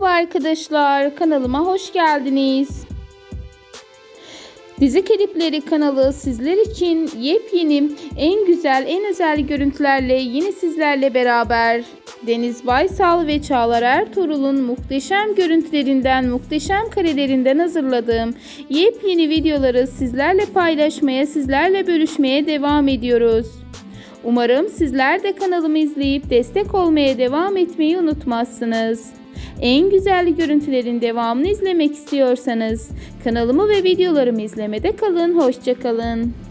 Merhaba arkadaşlar, kanalıma hoş geldiniz. Dizi Klipleri kanalı sizler için yepyeni, en güzel, en özel görüntülerle yine sizlerle beraber. Deniz Baysal ve Çağlar Ertuğrul'un muhteşem görüntülerinden, muhteşem karelerinden hazırladığım yepyeni videoları sizlerle paylaşmaya, sizlerle bölüşmeye devam ediyoruz. Umarım sizler de kanalımı izleyip destek olmaya devam etmeyi unutmazsınız. En güzel görüntülerin devamını izlemek istiyorsanız kanalımı ve videolarımı izlemede kalın. Hoşçakalın.